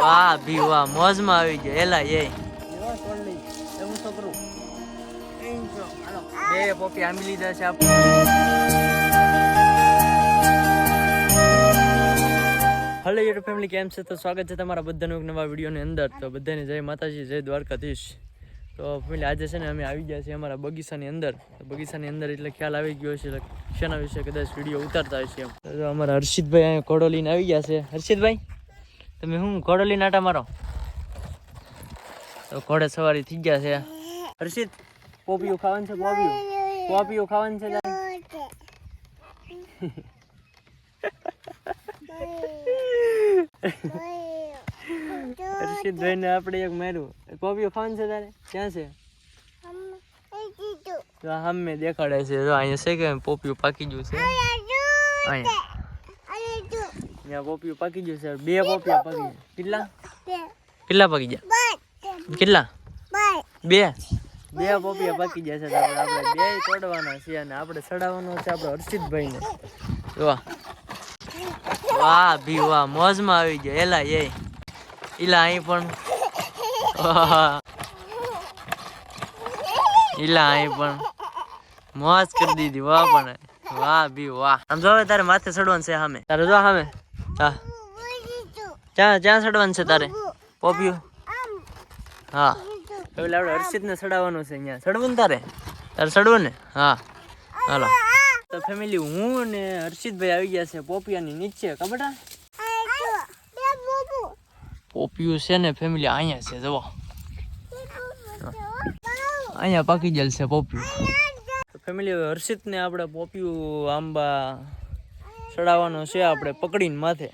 વાહ ભી વાહ મોજમાં આવી ગયો. એલા, એ. લીધા છે આપણે હલો ફેમિલી કેમ છે? તો સ્વાગત છે તમારા બધાનું એક નવા વિડીયોની અંદર. તો બધાને જય માતાજી, જય દ્વારકાધીશ. તો ફેમિલી આજે છે ને અમે આવી ગયા છીએ અમારા બગીચાની અંદર. બગીચાની અંદર એટલે ખ્યાલ આવી ગયો છે શેના વિશે કદાચ વીડિયો ઉતારતા હશે એમ. તો અમારા હર્ષિતભાઈ અહીંયા ઘોડો લઈને આવી ગયા છે. હર્ષિતભાઈ તમે હું ઘોડો લઈને આટા મારો? તો ઘોડે સવારી થઈ ગયા છે. હર્ષિત પોપિયું ખાવાનું છે પોપિયું પોપિયું ખાવાનું છે તારે? હર્ષિતભાઈ ધોઈને આપણે એક માર્યું. પોપિયું ખાવાનું છે તારે? ક્યાં છે? તો સામે દેખાડે છે. જો અહીંયા છે કે પોપિયું પાકી ગયું છે? અહીંયા. ત્યાં પોપિયું પાકી ગયું છે. બે પોપિયા પાકી કેટલા? કેટલા પાકી ગયા? કેટલા? બે. બે પોપિયા પાકી ગયા છે આપણે આપણે બે તોડવાના છે અને આપણે ચડાવવાનો છે આપણે હર્ષિતભાઈને. વાહ વાહ ભી વાહ. મોજમાં આવી ગયા. એલા એ. ઈલા અહીં પણ. ઈલા અહીં પણ. મોજ કરી દીધી, વાહ પણ. વાહ બી વાહ. આમ જો હવે તારે માથે ચડવાનું છે સામે. તારે જો સામે. હા ક્યાં ક્યાં ચડવાનું છે તારે? પોપિયું. હા. એટલે આપણે હર્ષિતને ચડાવવાનું છે અહીંયા. ચડવું ને તારે? તારે ચડવું ને? હા. હાલો. તો ફેમિલી હું ને હર્ષિતભાઈ આવી ગયા છે પોપિયાની નીચે. કબડા પોપિયું છે ને ફેમિલી અહીંયા છે જુઓ. અહીંયા પાકી ગયેલ છે પોપિયું. ફેમિલી હર્ષિતને આપણે પોપિયું આંબા ચડાવવાનો છે આપણે પકડીને માથે.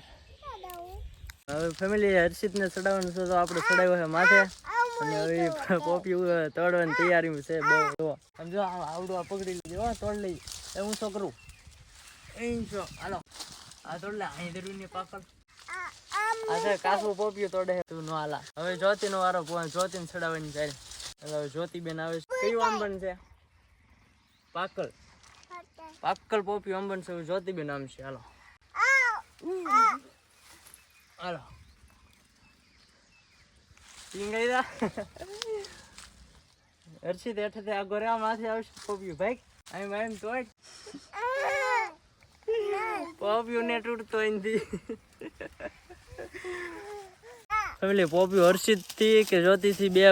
હવે ફેમિલી હર્ષિતને ચડાવવાનું છે તો આપણે ચડાવ્યો છે માથે. અને હવે પોપિયું તોડવાની તૈયારી છે બહુ જુઓ જો આ આવડું આ પકડી લીધો તોડ લઈ. એ હું શું કરું? એ છો હાલો. આ તોડ લે અહીં ધરવીને પાકડ. આ છે કાસું પોપિયું તોડે તું નો હાલા. હવે જ્યોતિ નો વારો જ્યોતિ ને છડાવવાની ચાલે એટલે જ્યોતિ બેન આવે છે. કયું આંબન છે? પાકલ. પાકલ પોપિયું આંબન છે. જ્યોતિ બેન આમ છે. હાલો. હાલો. ટીંગાઈ હર્ષિત હેઠે આ ગોરા માથે આવશે પોપિયું. ભાઈ અહીં એમ તોડ પોપિયું ને તૂટતો એનથી ફેમિલી પોપી હર્ષિતથી કે જ્યોતિ થી બે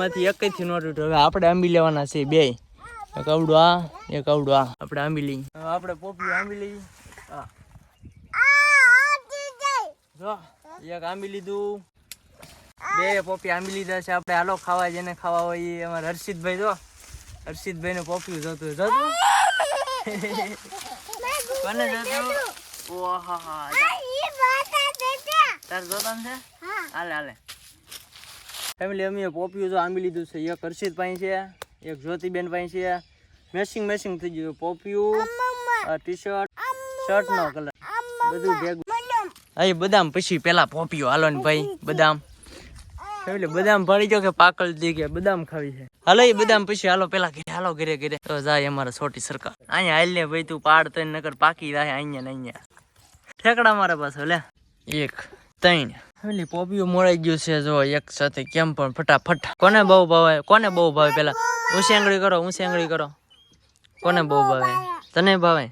માંથી એક થી નોટ તૂટ્યો હવે આપણે આંબી લેવાના છે બે. એક આવડું આ એક આવડું આ. આપણે આંબી લઈ હવે આપણે પોપી આંબી લઈ જો એક આંબી લીધું. બે પોપી આંબી લીધા છે. આપણે હાલો ખાવા જેને ખાવા હોય એ અમારા હર્ષિતભાઈ જો. હર્ષિતભાઈ ને પોપિયું જોતું જોતું? કોને જોતું? ઓહા તાર જોતા છે? હાલે હાલે. ફેમિલી અમે પોપિયું જો આંબી લીધું છે. એક હર્ષિત પાસે છે એક જ્યોતિબેન પાસે છે. મેસિંગ મેસિંગ થઈ ગયું પોપિયું ટી શર્ટ શર્ટ નો કલર બધું ભેગું. હા બદામ પછી પેલા પોપિયો. હાલો ને ભાઈ બદામ. એટલે બદામ ભળી ગયો કે પાકળ દી ગયા બદામ ખાવી છે. હાલો એ બદામ પછી હાલો પેલા ઘરે હાલો ઘરે ઘરે. તો જાય અમારા છોટી સરકાર. અહીંયા હાલ ને ભાઈ તું પાડ તો નકર પાકી રહે અહીંયા ને અહીંયા. ઠેકડા મારા પાસે લે. એક. ત્રણ એટલે પોપિયું મોડાઈ ગયું છે જો એક સાથે કેમ પણ ફટાફટ. કોને બહુ ભાવે? કોને બહુ ભાવે પેલા? આંગળી કરો આંગળી કરો. કોને બહુ ભાવે? તને ભાવે?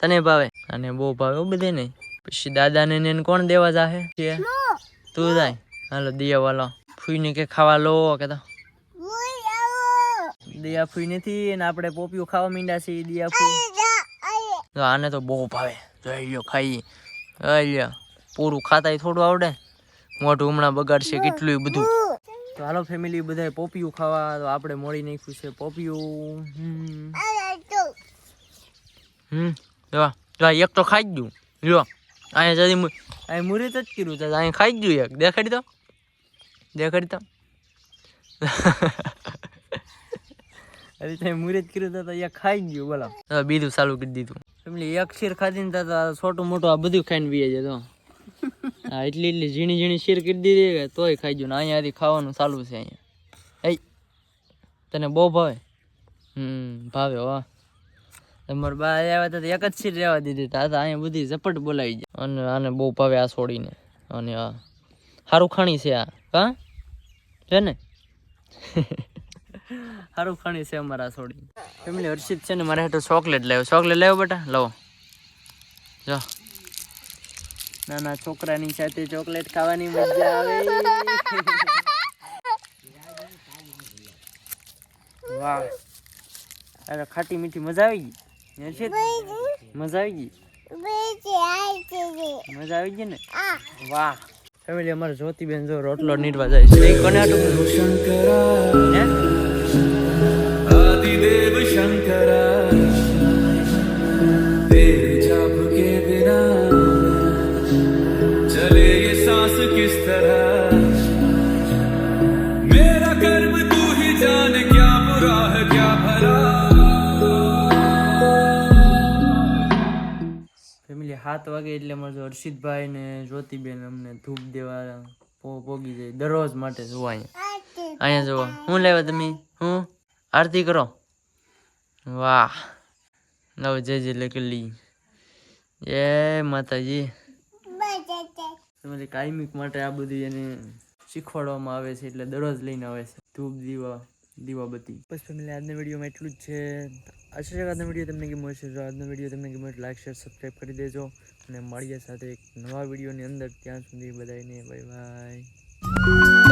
તને ભાવે? અને બહુ ભાવે બધે નહીં પછી દાદાને ને કોણ દેવા જાહે? તું જાય. હાલો, દિયા વાલો. ફૂઈને કે ખાવા લો, કે તો. દિયા ફૂઈ નથી ને આપણે પોપીઓ ખાવા માંડ્યા છીએ, દિયા ફૂઈ. આને તો બહુ ભાવે. જોઈ ખાઈ. જોઈ લ્યો પૂરું ખાતાય થોડું આવડે. મોઢું હમણાં બગાડશે કેટલું બધું. તો હાલો ફેમિલી બધા પોપિયું ખાવા તો આપણે મળી નાખ્યું છે પોપિયું. હમ. હમ જો જો એક તો ખાઈ ગયું જો અહીંયા જતી અહીં મુહૂર્ત જ કર્યું તો અહીં ખાઈ ગયું એક. દેખાડી તો દેખાડી તો અરે ત્યાં જ કર્યું તો એક ખાઈ ગયું બોલો. હવે બીજું ચાલુ કરી દીધું. ફેમિલી એક શીર ખાધી ને તો છોટું મોટું આ બધું ખાઈને બીએ છે તો. હા, એટલી એટલી ઝીણી ઝીણી શીર કરી દીધી કે તોય ખાઈ જો ને અહીંયાથી ખાવાનું ચાલુ છે અહીંયા. એ તને બહુ ભાવે? હમ, ભાવે વાહ તમારા બા આવ્યા હતા એક જ શીર રહેવા દીધી. તા તો અહીંયા બધી ઝપટ બોલાવી જાય. અને આને બહુ ભાવે આ છોડીને અને આ સારું ખાણી છે આ. હા? છે ને? સારું ખાણી છે અમારા છોડી ફેમિલી હર્ષિત છે ને મારે હેઠળ ચોકલેટ લાવ્યો. ચોકલેટ લાવ્યો બેટા? લાવો. જો. નાના છોકરાની સાથે ચોકલેટ ખાવાની મજા આવે. વાહ. અરે ખાટી મીઠી મજા આવી ગઈ. છે મજા આવી ગઈ? મજા આવી ગઈ ને? વાહ. ફેમિલી અમારે જ્યોતિબેન જો રોટલો નીરવા જાય છે. કોને तरह मेरा कर्म तू ही जाने क्या बुरा है क्या भला ફેમિલી સાત વાગે એટલે અમારે જો હર્ષિતભાઈ ને જ્યોતિબેન અમને ધૂપ દેવા પો- પોગી જાય દરરોજ માટે જોવા અહીંયા અહીંયા જોવા શું લેવા તમે હું આરતી કરો વાહ લવ જય જય લકલી જય માતાજી ફેમિલી કાયમિક માટે આ બધું એને શીખવાડવામાં આવે છે એટલે દરરોજ લઈને આવે છે. ધૂપ, દીવા, દીવાબત્તી. બસ ફેમિલી, આજના વિડીયોમાં એટલું જ છે. આશા છે આજનો વીડિયો તમને ગમ્યો હશે. જો આજનો વીડિયો તમને ગમ્યો લાઈક શેર સબસ્ક્રાઈબ કરી દેજો. અને મળીએ સાથે એક નવા વિડીયોની અંદર. ત્યાં સુધી બધાને બાય બાય